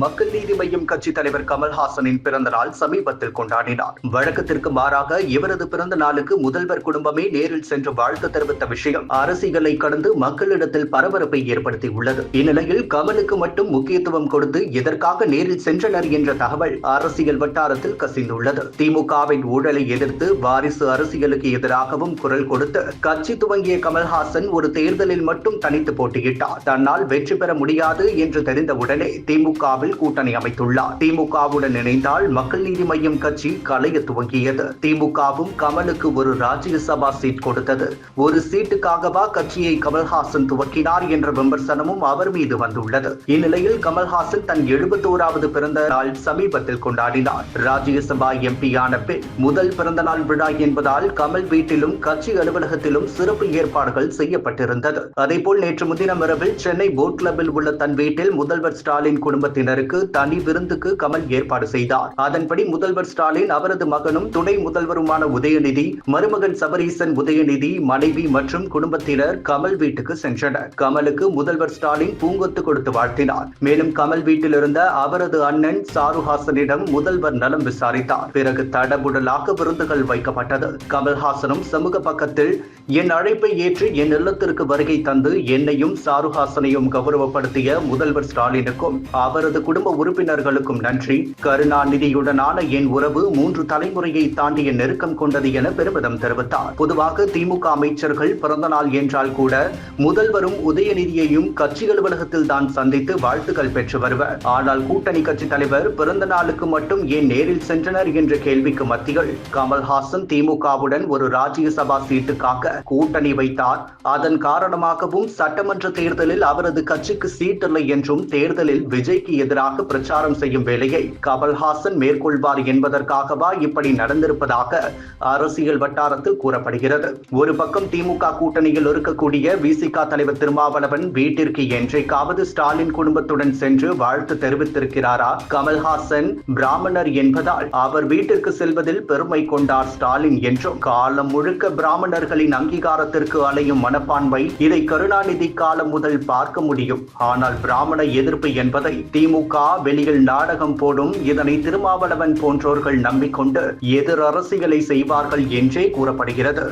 மக்கள் நீதி மையம் கட்சி தலைவர் கமல்ஹாசனின் பிறந்த நாள் சமீபத்தில் கொண்டாடினார். வழக்கத்திற்கு மாறாக இவரது பிறந்த நாளுக்கு முதல்வர் குடும்பமே நேரில் சென்று வாழ்த்து தெரிவித்த விஷயம் அரசியலை கடந்து மக்களிடத்தில் பரபரப்பை ஏற்படுத்தியுள்ளது. இந்நிலையில் கமலுக்கு மட்டும் முக்கியத்துவம் கொடுத்து இதற்காக நேரில் சென்றனர் என்ற தகவல் அரசியல் வட்டாரத்தில் கசிந்துள்ளது. திமுகவின் ஊழலை எதிர்த்து வாரிசு அரசியலுக்கு எதிராகவும் குரல் கொடுத்து கட்சி துவங்கிய கமல்ஹாசன் ஒரு தேர்தலில் மட்டும் தனித்து போட்டியிட்டார். தன்னால் வெற்றி பெற முடியாது என்று தெரிந்தவுடனே திமுகவில் கூட்டணி அமைத்துள்ளார். திமுகவுடன் இணைந்தால் மக்கள் நீதி மையம் கட்சி கலைய துவங்கியது. திமுகவும் கமலுக்கு ஒரு ராஜ்யசபா சீட் கொடுத்தது. ஒரு சீட்டுக்காகவா கட்சியை கமல்ஹாசன் துவக்கினார் என்ற விமர்சனமும் அவர் மீது வந்துள்ளது. இந்நிலையில் கமல்ஹாசன் தன் எழுபத்தோராவது பிறந்த நாள் சமீபத்தில் கொண்டாடினார். ராஜ்யசபா எம்பியான பின் முதல் பிறந்த நாள் விழா என்பதால் கமல் வீட்டிலும் கட்சி அலுவலகத்திலும் சிறப்பு ஏற்பாடுகள் செய்யப்பட்டிருந்தது. அதேபோல் நேற்று முன்தினம் இரவில் சென்னை போட் கிளப்பில் உள்ள தன் வீட்டில் முதல்வர் ஸ்டாலின் குடும்பத்தினர் விருந்தினருக்கு தனி விருந்துக்கு கமல் ஏற்பாடு செய்தார். அதன்படி முதல்வர் ஸ்டாலின் அவரது மகனும் துணை முதல்வருமான உதயநிதி மருமகன் சபரீசன் உதயநிதி மனைவி மற்றும் குடும்பத்தினர் கமல் வீட்டுக்கு சென்றனர். கமலுக்கு முதல்வர் ஸ்டாலின் பூங்கொத்து கொடுத்து வாழ்த்தினார். மேலும் கமல் வீட்டில் இருந்த அவரது அண்ணன் சாருஹாசனிடம் முதல்வர் நலம் விசாரித்தார். பிறகு தடபுடலாக விருந்துகள் வைக்கப்பட்டது. கமல்ஹாசனும் சமூக பக்கத்தில் என் அழைப்பை ஏற்று என் இல்லத்திற்கு வருகை தந்து என்னையும் சாருஹாசனையும் கௌரவப்படுத்திய முதல்வர் ஸ்டாலினுக்கும் அவரது குடும்ப உறுப்பினர்களுக்கும் நன்றி. கருணாநிதியுடனான என் உறவு மூன்று தலைமுறையை தாண்டிய நெருக்கம் கொண்டது என பெருமிதம் தெரிவித்தார். பொதுவாக திமுக அமைச்சர்கள் பிறந்த நாள் என்றால் கூட முதல்வரும் உதயநிதியையும் கட்சி அலுவலகத்தில் தான் சந்தித்து வாழ்த்துக்கள் பெற்று வருவர். ஆனால் கூட்டணி கட்சி தலைவர் பிறந்த நாளுக்கு மட்டும் ஏன் நேரில் சென்றனர் என்ற கேள்விக்கு மத்தியில் கமல்ஹாசன் திமுகவுடன் ஒரு ராஜ்யசபா சீட்டுக்காக கூட்டணி வைத்தார். அதன் காரணமாகவும் சட்டமன்ற தேர்தலில் அவரது கட்சிக்கு சீட்டில்லை என்றும் தேர்தலில் விஜய்க்கு எதிராக பிரச்சாரம் செய்யும் வேலையை கமல்ஹாசன் மேற்கொள்வார் என்பதற்காகவா இப்படி நடந்திருப்பதாக அரசியல் வட்டாரத்தில் கூறப்படுகிறது. ஒரு பக்கம் திமுக கூட்டணியில் இருக்கக்கூடிய விசிக தலைவர் திருமாவளவன் வீட்டிற்கு என்றைக்காவது ஸ்டாலின் குடும்பத்துடன் சென்று வாழ்த்து தெரிவித்திருக்கிறாரா? கமல்ஹாசன் பிராமணர் என்பதால் அவர் வீட்டிற்கு செல்வதில் பெருமை கொண்டார் ஸ்டாலின் என்றும் காலம் முழுக்க பிராமணர்களின் அங்கீகாரத்திற்கு அலையும் மனப்பான்மை இதை கருணாநிதி காலம் முதல் பார்க்க முடியும். ஆனால் பிராமண எதிர்ப்பு என்பதை திமுக திமுக வெளியில் நாடகம் போடும் இதனை திருமாவளவன் போன்றோர்கள் நம்பிக்கொண்டு எதிர் அரசியலை செய்வார்கள் என்றே கூறப்படுகிறது.